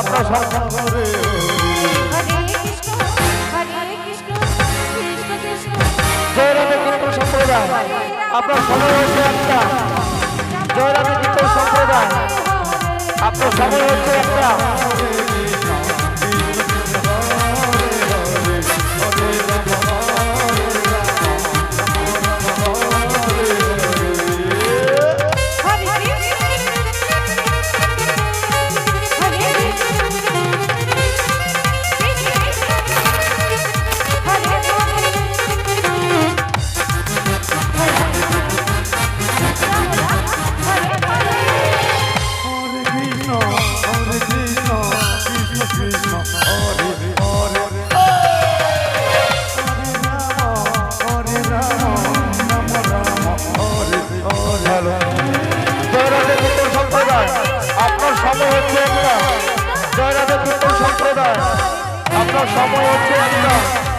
আপনার সরকার জয়রাধে কীর্তন সম্প্রদায়। আপনার সময় হচ্ছে একটা। জয়রাধে কীর্তন সম্প্রদায়। আপনার সময় হচ্ছে একটা। কৃষ্ণ হরে হরে হরে রাম রাম রাম হরে সময় হচ্ছে আপনার সময় হচ্ছে একটা